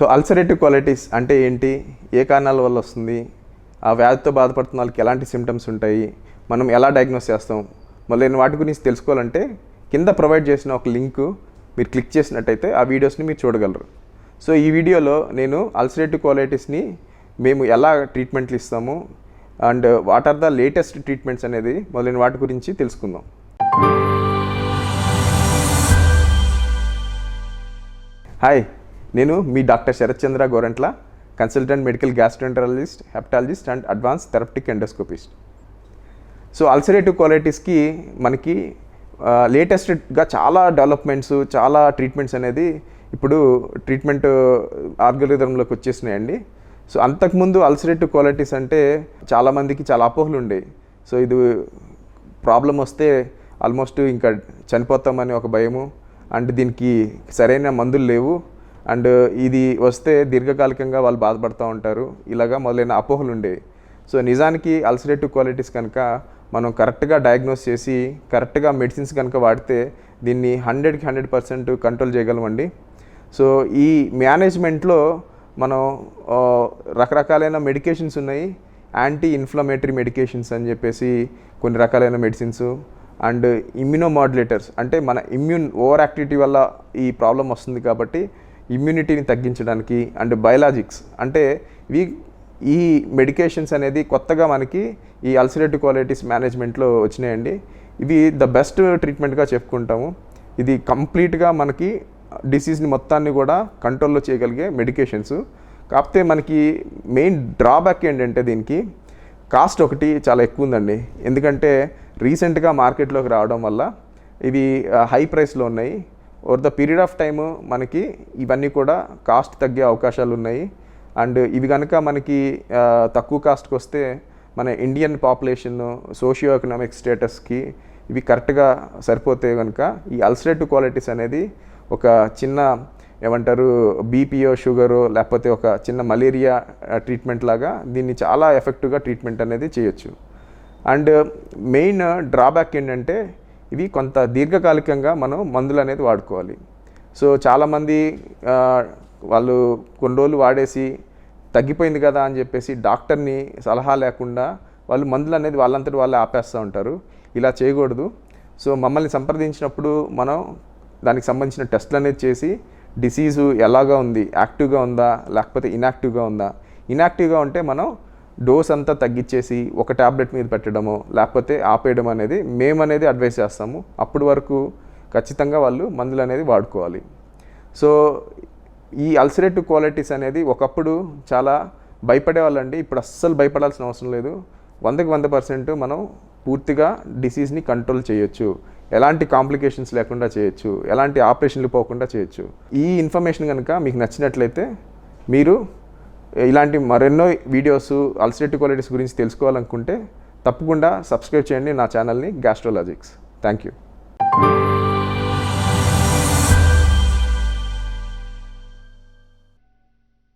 So ulcerative colitis అంటే ఏంటి? ఏ కారణాల వల్ల వస్తుంది? ఆ వ్యాధితో బాధపడుతున్న వాళ్ళకి ఎలాంటి సిమ్టమ్స్ ఉంటాయి? మనం ఎలా డయాగ్నోస్ చేస్తాం? మొదలైన వాటి గురించి తెలుసుకోవాలంటే కింద ప్రొవైడ్ చేసిన ఒక లింక్ మీరు క్లిక్ చేసినట్టయితే ఆ వీడియోస్ని మీరు చూడగలరు. సో ఈ వీడియోలో నేను అల్సరేటివ్ క్వాలిటీస్ని మేము ఎలా ట్రీట్మెంట్లు ఇస్తాము? And what are the latest treatments అనేది మొదలైన వాటి గురించి తెలుసుకుందాం. హాయ్ నేను మీ doctor Sharath Chandra Gorantla consultant medical gastroenterologist hepatologist and advance therapeutic endoscopist so ulcerative క్వాలిటీస్కి మనకి లేటెస్ట్గా చాలా డెవలప్మెంట్స్ చాలా ట్రీట్మెంట్స్ అనేది ఇప్పుడు ట్రీట్మెంట్ ఆర్గలిజంలోకి వచ్చేసినాయండి. సో అంతకుముందు అల్సరేటివ్ క్వాలిటీస్ అంటే చాలామందికి చాలా అపోహలు ఉండేవి. సో ఇది ప్రాబ్లం వస్తే ఆల్మోస్ట్ ఇంకా చనిపోతామని ఒక భయము. అండ్ దీనికి సరైన మందులు లేవు. అండ్ ఇది వస్తే దీర్ఘకాలికంగా వాళ్ళు బాధపడుతూ ఉంటారు. ఇలాగా మొదలైన అపోహలు ఉండేవి సో నిజానికి అల్సరేటివ్ క్వాలిటీస్ కనుక మనం కరెక్ట్గా డయాగ్నోస్ చేసి కరెక్ట్గా మెడిసిన్స్ కనుక వాడితే దీన్ని హండ్రెడ్కి హండ్రెడ్ పర్సెంట్ కంట్రోల్ చేయగలమండి. సో ఈ మేనేజ్మెంట్లో మనం రకరకాలైన మెడికేషన్స్ ఉన్నాయి. యాంటీ ఇన్ఫ్లమేటరీ మెడికేషన్స్ అని చెప్పేసి కొన్ని రకాలైన మెడిసిన్స్. అండ్ ఇమ్యూనోమాడ్యులేటర్స్ అంటే మన ఇమ్యూన్ ఓవర్ యాక్టివిటీ వల్ల ఈ ప్రాబ్లం వస్తుంది కాబట్టి ఇమ్యూనిటీని తగ్గించడానికి అండ్ బయలాజిక్స్ అంటే ఇవి ఈ మెడికేషన్స్ అనేది కొత్తగా మనకి ఈ అల్సరేటివ్ క్వాలిటీస్ మేనేజ్మెంట్లో వచ్చినాయండి. ఇవి ద బెస్ట్ ట్రీట్మెంట్గా చెప్పుకుంటాము. ఇది కంప్లీట్గా మనకి డిసీజ్ని మొత్తాన్ని కూడా కంట్రోల్లో చేయగలిగే మెడికేషన్స్ కాకపోతే మనకి మెయిన్ డ్రాబ్యాక్ ఏంటంటే దీనికి కాస్ట్ ఒకటి చాలా ఎక్కువ ఉందండి. ఎందుకంటే రీసెంట్గా మార్కెట్లోకి రావడం వల్ల ఇవి హై ప్రైస్లో ఉన్నాయి. Over the period of time మనకి ఇవన్నీ కూడా కాస్ట్ తగ్గే అవకాశాలు ఉన్నాయి. అండ్ ఇవి కనుక మనకి తక్కువ కాస్ట్కి వస్తే మన ఇండియన్ పాపులేషన్ సోషియో ఎకనామిక్ స్టేటస్కి ఇవి కరెక్ట్గా సరిపోతే కనుక ఈ అల్సరేటివ్ క్వాలిటీస్ అనేది ఒక చిన్న ఏమంటారు బీపీఓ షుగరు లేకపోతే ఒక చిన్న మలేరియా ట్రీట్మెంట్ లాగా దీన్ని చాలా ఎఫెక్టివ్గా ట్రీట్మెంట్ అనేది చేయొచ్చు. అండ్ మెయిన్ డ్రాబ్యాక్ ఏంటంటే ఇవి కొంత దీర్ఘకాలికంగా మనం మందులు అనేది వాడుకోవాలి. సో చాలామంది వాళ్ళు కొన్ని రోజులు వాడేసి తగ్గిపోయింది కదా అని చెప్పేసి డాక్టర్ని సలహా లేకుండా వాళ్ళు మందులు అనేది వాళ్ళంతటి వాళ్ళే ఆపేస్తూ ఉంటారు. ఇలా చేయకూడదు. సో మమ్మల్ని సంప్రదించినప్పుడు మనం దానికి సంబంధించిన టెస్ట్లు అనేది చేసి డిసీజు ఎలాగా ఉంది యాక్టివ్గా ఉందా లేకపోతే ఇన్యాక్టివ్గా ఉందా? ఇన్యాక్టివ్గా ఉంటే మనం డోస్ అంతా తగ్గించేసి ఒక ట్యాబ్లెట్ మీద పెట్టడమో లేకపోతే ఆపేయడం అనేది మేమనేది అడ్వైస్ చేస్తాము. అప్పటి వరకు ఖచ్చితంగా వాళ్ళు మందులు అనేది వాడుకోవాలి. సో ఈ అల్సరేటివ్ క్వాలిటీస్ అనేది ఒకప్పుడు చాలా భయపడే వాళ్ళండి ఇప్పుడు అస్సలు భయపడాల్సిన అవసరం లేదు. వందకి వంద పర్సెంట్ మనం పూర్తిగా డిసీజ్ని కంట్రోల్ చేయొచ్చు. ఎలాంటి కాంప్లికేషన్స్ లేకుండా చేయొచ్చు. ఎలాంటి ఆపరేషన్లు పోకుండా చేయొచ్చు. ఈ ఇన్ఫర్మేషన్ కనుక మీకు నచ్చినట్లయితే మీరు ఇలాంటి మరెన్నో వీడియోస్ అల్సరేటివ్ క్వాలిటీస్ గురించి తెలుసుకోవాలనుకుంటే తప్పకుండా సబ్స్క్రైబ్ చేయండి నా ఛానల్ని గ్యాస్ట్రోలాజిక్స్ థ్యాంక్ యూ